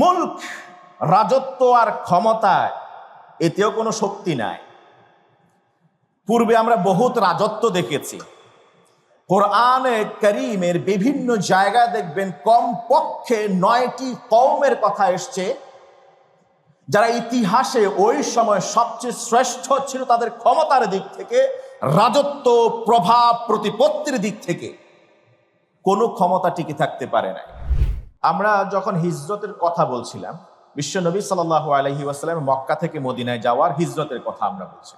মুল্ক, রাজত্ব আর ক্ষমতায় এতেও কোনো শক্তি নাই। পূর্বে আমরা বহুত রাজত্ব দেখেছি। কোরআনে করিমের বিভিন্ন জায়গায় দেখবেন কমপক্ষে নয়টি কওমের কথা এসছে, যারা ইতিহাসে ওই সময় সবচেয়ে শ্রেষ্ঠ ছিল তাদের ক্ষমতার দিক থেকে, রাজত্ব প্রভাব প্রতিপত্তির দিক থেকে। কোনো ক্ষমতা টিকে থাকতে পারে না আমরা যখন হিজরতের কথা বলছিলাম বিশ্বনবী সাল আলহি ওয়াসাল্লাম মক্কা থেকে মদিনায় যাওয়ার হিজরতের কথা আমরা বলছি।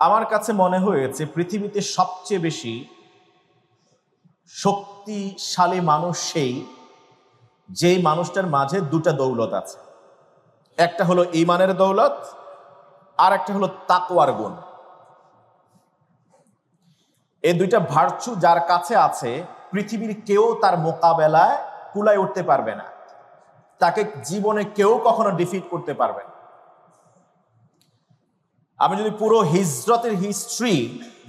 আমার কাছে মনে হয়েছে পৃথিবীতে সবচেয়ে বেশি শক্তিশালী মানুষ সেই, যেই মানুষটার মাঝে দুটা দৌলত আছে। একটা হলো ইমানের দৌলত, আর একটা হলো তাকওয়ার গুণ। এই দুইটা ভার্চু যার কাছে আছে পৃথিবীর কেউ তার মোকাবেলায় কুলায় উঠতে পারবে না। তাকে জীবনে কেউ কখনো ডিফিট করতে পারবে না। আমি যদি পুরো হিজরতের হিস্ট্রি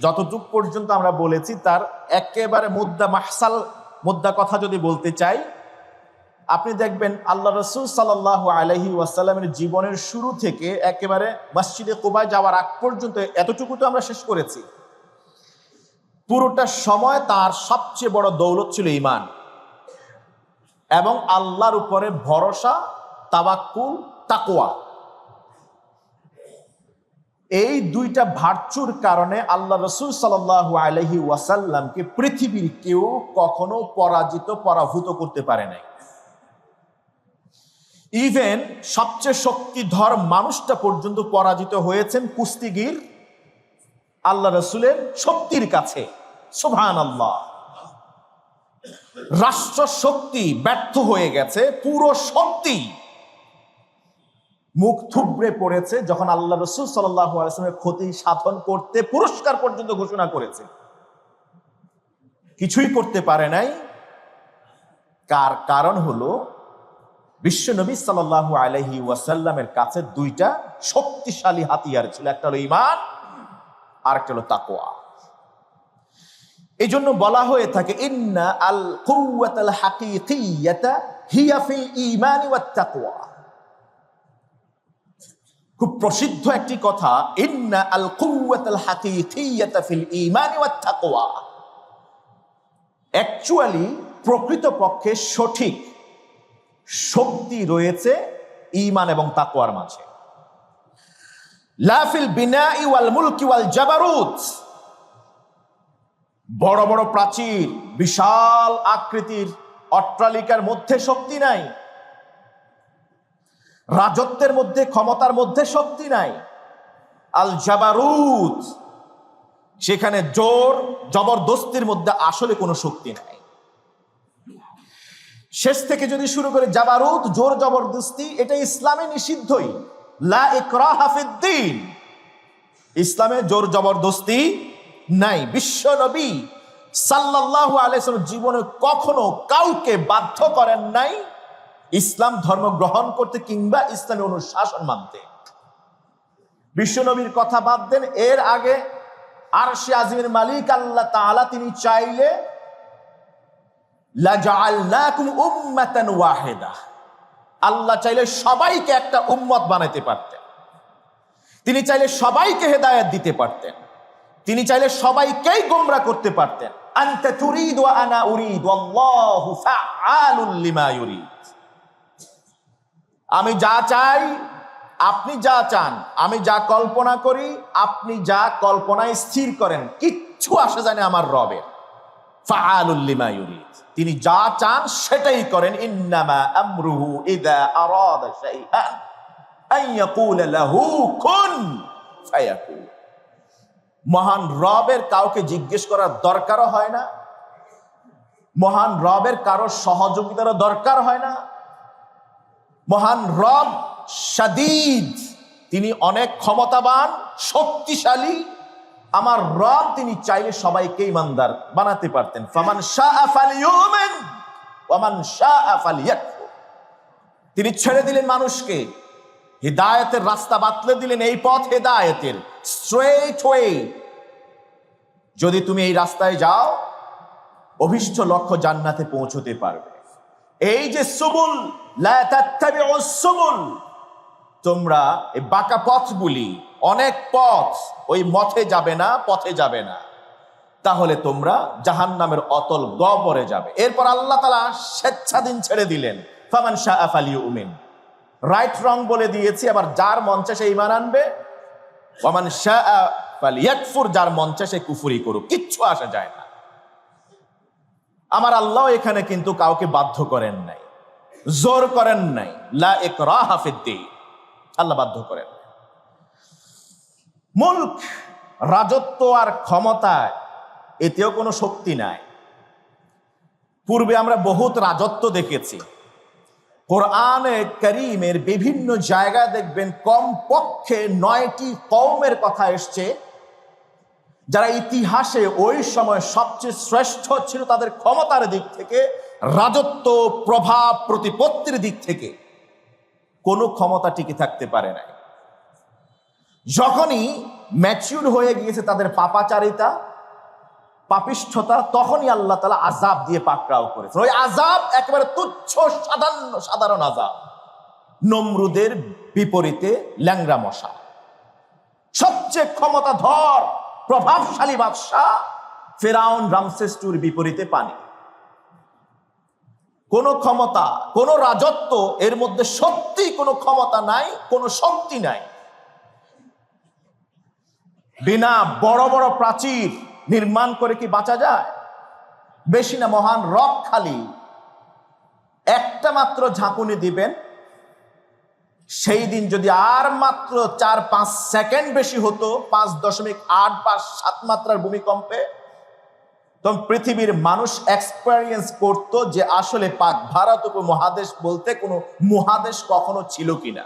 যতটুক পর্যন্ত আমরা বলেছি, তার একেবারে মুদ্রা মাহসাল মুদ্রা কথা যদি বলতে চাই, আপনি দেখবেন আল্লাহ রসুল সাল্লাহ আলহি ওয়াসাল্লামের জীবনের শুরু থেকে একেবারে মসজিদে কোবায় যাওয়ার আগ পর্যন্ত এতটুকু তো আমরা শেষ করেছি। পুরোটা সময় তার সবচেয়ে বড় দৌলত ছিল ইমান এবং আল্লাহর উপরে ভরসা তাবাক্কুল তাকোয়া এই দুইটা ভার্চুর কারণে আল্লাহ রসুল সাল্লাহ আলহি ওয়াসাল্লামকে পৃথিবীর কেউ কখনো পরাজিত, পরাভূত করতে পারে নাই। ইভেন সবচেয়ে শক্তিধর মানুষটা পর্যন্ত পরাজিত হয়েছেন কুস্তিগির আল্লাহ রসুলের শক্তির কাছে। সুভান আল্লাহ রাষ্ট্র শক্তি ব্যর্থ হয়ে গেছে, পুরো শক্তি মুখ থুবড়ে পড়েছে, যখন আল্লাহ রসুল সাল্লামের ক্ষতি সাধন করতে পুরস্কার পর্যন্ত ঘোষণা করেছে। কিছুই করতে পারে নাই। কার কারণ হলো, বিশ্ব নবী সাল্লাহ আলহি ওয়াসাল্লামের কাছে দুইটা শক্তিশালী হাতিয়ার ছিল, একটা হলো ইমান আর একটা হলো তাকোয়া এই জন্য বলা হয়ে থাকে, ইন্না আল কুওয়াত আল হাকিকিয়াতা হিয়া ফিল ঈমানি ওয়াত তাকওয়া। খুব প্রসিদ্ধ একটি কথা, ইন্না আল কুওয়াত আল হাকিকিয়াতা ফিল ঈমানি ওয়াত তাকওয়া। অ্যাকচুয়ালি প্রকৃতপক্ষে সঠিক শক্তি রয়েছে ইমান এবং তাকওয়ার মাঝে। লাফিল বিনাই ওয়াল মুলকি ওয়াল জাবারুত। বড় বড় প্রাচীর, বিশাল আকৃতির অট্টালিকার মধ্যে শক্তি নাই। রাজত্বের মধ্যে, ক্ষমতার মধ্যে শক্তি নাই। আল জাবারুত সেখানে জোর, জবরদস্তির মধ্যে আসলে কোনো শক্তি নাই। শেষ থেকে যদি শুরু করে জাবারুত, জোর, জবরদস্তি, এটা ইসলামে নিষিদ্ধই। লা ইকরাহা ফিদ্দিন ইসলামে জোর, জবরদস্তি নাই। বিশ্ব নবী সাল্লাল্লাহু আলাইহি জীবনে কখনো কাউকে বাধ্য করেন নাই ইসলাম ধর্ম গ্রহণ করতে কিংবা ইসলামী অনুশাসন মানতে। বিশ্বনবীর কথা বাদ দেন। এর আগে আর সে আজিমের মালিক আল্লাহ তাআলা তিনি চাইলে ওয়াহিদা আল্লাহ চাইলে সবাইকে একটা উম্মত বানাইতে পারতেন। তিনি চাইলে সবাইকে হেদায়েত দিতে পারতেন। তিনি চাইলে সবাইকেই গোমরা করতে পারতেন। আনতা তুরিদ আনা উরিদ আমি যা চাই, আপনি যা চান, আমি যা কল্পনা করি, আপনি যা কল্পনায় স্থির করেন, কিচ্ছু আসে জানে আমার রবের। তিনি যা চান সেটাই করেন। ইন্নামা মহান রবের কাউকে জিজ্ঞেস করার দরকারও হয় না। মহান রবের কারও সহযোগিতারও দরকার হয় না। মহান রব সাদিদ তিনি অনেক ক্ষমতাবান, শক্তিশালী। আমার রব তিনি চাইলে সবাইকে ইমানদার বানাতে পারতেন। ফামান ওয়ামান তিনি ছেড়ে দিলেন মানুষকে। হিদায়তের রাস্তা বাতলে দিলেন এই পথ হেদায়তের। স্ট্রেট ওয়ে যদি তুমি এই রাস্তায় যাও, অভিষ্ট লক্ষ্য জান্নাতে পৌঁছতে পারবে। এই যে সুবুল সুবুল, তোমরা এই বাঁকা পথগুলি, অনেক পথ, ওই মথে যাবে না, পথে যাবে না। তাহলে তোমরা জাহান্নামের অতল গবরে যাবে। এরপর আল্লাহ তালা স্বেচ্ছাধীন ছেড়ে দিলেন, ফামান শাহ আফালি উমিন রাইট রং বলে দিয়েছি, আবার যার মঞ্চে সে ইমান আনবে। ওমান শাহ ফালিয়াকফুর, যার মঞ্চে সে কুফুরি করুক, কিচ্ছু আসা যায় না। আমার আল্লাহ এখানে কিন্তু কাউকে বাধ্য করেন নাই, জোর করেন নাই। লা ফিদ্দীন আল্লাহ বাধ্য করেন। মুলক, রাজত্ব আর ক্ষমতায় এতেও কোনো শক্তি নাই। পূর্বে আমরা বহুত রাজত্ব দেখেছি কোরআনে করিমের বিভিন্ন জায়গায় দেখবেন কম পক্ষে নয়টি কৌমের কথা এসছে, যারা ইতিহাসে ওই সময় সবচেয়ে শ্রেষ্ঠ ছিল তাদের ক্ষমতার দিক থেকে, রাজত্ব, প্রভাব, প্রতিপত্তির দিক থেকে। কোনো ক্ষমতা টিকে থাকতে পারে নাই। যখনই ম্যাচিউর হয়ে গিয়েছে তাদের পাপাচারিতা পাপিষ্ঠতা তখনই আল্লাহ তালা আজাব দিয়ে পাকড়াও করেছে ওই আজাব একেবারে তুচ্ছ, সাধারণ সাধারণ আজাব নমরুদের বিপরীতে ল্যাংরা মশা। সবচেয়ে ক্ষমতাধর, প্রভাবশালী বাদশাহ ফেরাউন রামসেস্টুর বিপরীতে পানি। কোন ক্ষমতা, কোন রাজত্ব এর মধ্যে সত্যি কোনো ক্ষমতা নাই, কোনো শক্তি নাই। বিনা বড় বড় প্রাচীর নির্মাণ করে কি বাঁচা যায়? বেশি না, মহান রক খালি একটা মাত্র ঝাঁকুনি দিবেন, সেই দিন যদি আর মাত্র চার পাঁচ সেকেন্ড বেশি হতো, পাঁচ দশমিক আট বা সাত মাত্রার ভূমিকম্পে, তখন পৃথিবীর মানুষ এক্সপেরিয়েন্স করত যে আসলে পাক ভারত উপমহাদেশ বলতে কোনো মহাদেশ কখনো ছিল কিনা।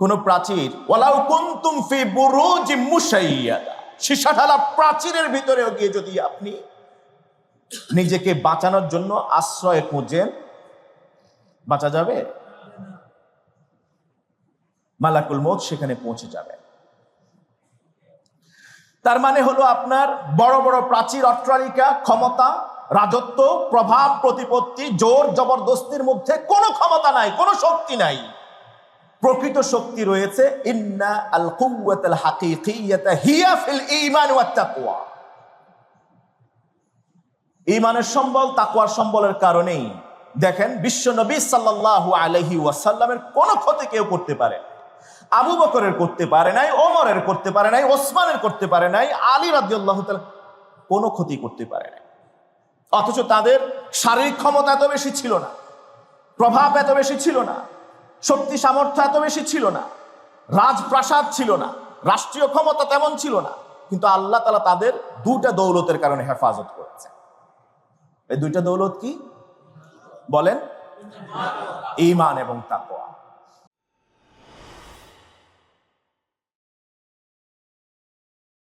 কোন প্রাচীর। ওয়ালাউ কুনতুম ফি বুরুজ মুশাইয়াদা। সীসাঢালা প্রাচীরের ভিতরেও গিয়ে যদি আপনি নিজেকে বাঁচানোর জন্য আশ্রয় খুঁজেন, বাঁচা যাবে? মালাকুল মত সেখানে পৌঁছে যাবে। তার মানে হলো আপনার বড় বড় প্রাচীর, অট্টালিকা, ক্ষমতা, রাজত্ব, প্রভাব, প্রতিপত্তি, জোর, জবরদস্তির মধ্যে কোনো ক্ষমতা নাই, কোনো শক্তি নাই। প্রকৃত শক্তি রয়েছে, ইন্না আল কুওয়াতাল হাকিকিয়াতা হিয়া ফিল ঈমান ওয়াত তাকওয়া। ঈমানের সম্বল তাকওয়ার সম্বলের কারণেই। দেখেন, বিশ্ব নবী সাল্লাল্লাহু আলাইহি ওয়াসাল্লামের কোনো ক্ষতি কেউ করতে পারে। আবু বকরের করতে পারে নাই, ওমরের করতে পারে নাই, ওসমানের করতে পারে নাই, আলী রাদিয়াল্লাহু তাআলা কোনো ক্ষতি করতে পারে নাই। অথচ তাদের শারীরিক ক্ষমতা এত বেশি ছিল না, প্রভাব এত বেশি ছিল না। শক্তি সামর্থ্য এত বেশি ছিল না। রাজপ্রাসাদ ছিল না। রাষ্ট্রীয় ক্ষমতা তেমন ছিল না। কিন্তু আল্লাহ তালা তাদের দুটা দৌলতের কারণে হেফাজত করেছে এই দুইটা দৌলত কি? বলেন, ইমান এবং তাকওয়া।